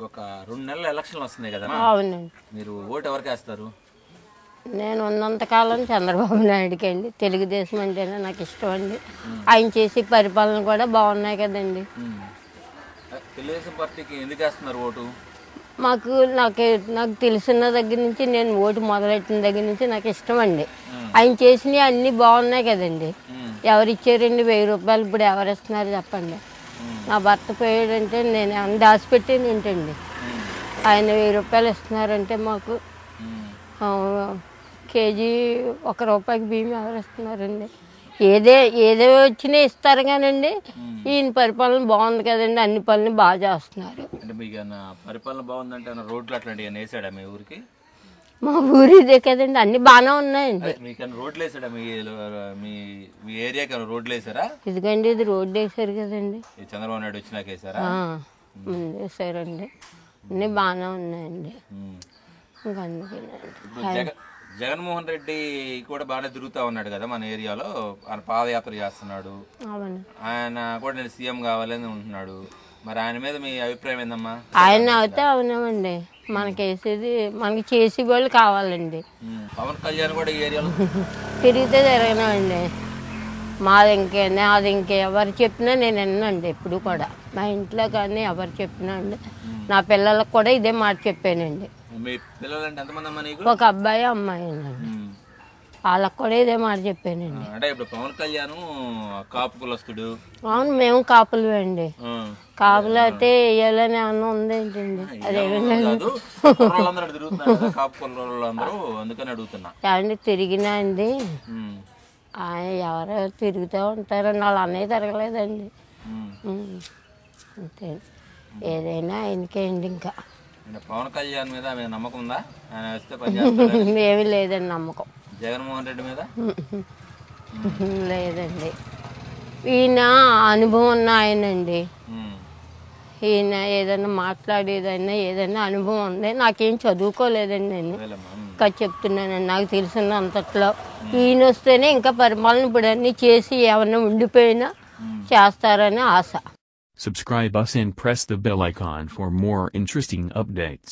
ఇంకొక రెండు నెలలు ఎలక్షన్లు వస్తున్నాయి కదా. అవునండి. మీరు ఓటు ఎవరికి వేస్తారు? నేను ఉన్నంతకాలం చంద్రబాబు నాయుడుకి అండి. తెలుగుదేశం అంటేనే నాకు ఇష్టం అండి. ఆయన చేసే పరిపాలన కూడా బాగున్నాయి కదండి. తెలుగుదేశం పార్టీకి ఎందుకు వేస్తున్నారు ఓటు? మాకు నాకు నాకు తెలిసిన దగ్గర నుంచి నేను ఓటు మొదలెట్టిన దగ్గర నుంచి నాకు ఇష్టం అండి. ఆయన చేసినవి అన్నీ బాగున్నాయి కదండి. ఎవరు ఇచ్చారండి వెయ్యి రూపాయలు ఇప్పుడు ఎవరు ఇస్తున్నారు చెప్పండి. నా భర్త పోయాడంటే నేను ఏమన్నా దాచిపెట్టింది ఏంటండి. ఆయన వెయ్యి రూపాయలు ఇస్తున్నారంటే మాకు కేజీ ఒక రూపాయికి బియ్యం ఎవరు ఇస్తున్నారండి ఏదే ఏదో వచ్చినా ఇస్తారు కానండి. ఈయన పరిపాలన బాగుంది కదండి అన్ని పనులు బాగా చేస్తున్నారు. అంటే మీకు పరిపాలన బాగుందంటే రోడ్లు అట్లాంటివి వేసాడా మీ ఊరికి? మా ఊరు ఇదే కదండి అన్ని బాగానే ఉన్నాయండి. రోడ్లు వేసాడా? మీ మీ మీ ఏరియాకి ఏమైనా రోడ్లు వేసారా? ఇదిగండి ఇది రోడ్డు వేసారు కదండి. చంద్రబాబు నాయుడు వచ్చినాక వేసారా? ముందు వేసారండి. అన్ని బాగానే ఉన్నాయండి. ఇంకా అందుకేనండి జగన్మోహన్ రెడ్డి కూడా బాగానే తిరుగుతా ఉన్నాడు కదా మన ఏరియాలో. ఆయన పాదయాత్ర చేస్తున్నాడు. ఆయన కూడా నేను సీఎం కావాలని ఉంటున్నాడు. మరి ఆయన మీద మీ అభిప్రాయం ఏందమ్మా? ఆయన అయితే అవునామండి. మనకి వేసేది మనకి చేసి వాళ్ళు కావాలండి. పవన్ కళ్యాణ్ కూడా తిరిగితే తిరగనండి మాది ఇంకే నాది ఇంకే. ఎవరు చెప్పినా నేను విన్నాండి ఎప్పుడు కూడా. మా ఇంట్లో కానీ ఎవరు చెప్పినా అండి. నా పిల్లలకు కూడా ఇదే మాట చెప్పానండి. ఒక అబ్బాయి అమ్మాయి అండి. వాళ్ళకు కూడా ఇదే మాట చెప్పానండి. అంటే ఇప్పుడు పవన్ కళ్యాణ్ కాపు కులస్తుడు అవును మేము కాపులు అండి. కాపులు అయితే వేయాలని ఏమన్నా ఉందేంటండి అదేమీ కాదు కుర్రోళ్ళందరూ అటు తిరుగుతున్నారు కదా కాపు కుర్రోళ్ళందరూ అందుకని అడుగుతున్నా. ఏమండి తిరిగినా అండి. ఎవరో తిరుగుతూ ఉంటారండి వాళ్ళ అన్నయ్య తిరగలేదండి. అంతే. ఏదైనా ఆయనకే అండి ఇంకా. పవన్ కళ్యాణ్ మీద మీకు నమ్మకం ఉందా? ఏమీ లేదండి నమ్మకం. జగన్మోహన్ రెడ్డి మీద? లేదండి. ఈయన అనుభవం ఉన్న ఆయనండి. ఈయన ఏదైనా మాట్లాడేదైనా ఏదైనా అనుభవం ఉంది. నాకేం చదువుకోలేదండి నేను. ఇంకా చెప్తున్నానండి నాకు తెలిసిన అంతట్లో ఈయన వస్తేనే ఇంకా పరిపాలన ఇప్పుడు అన్నీ చేసి ఏమన్నా ఉండిపోయినా చేస్తారని ఆశ. Subscribe us and press the bell icon for more interesting updates.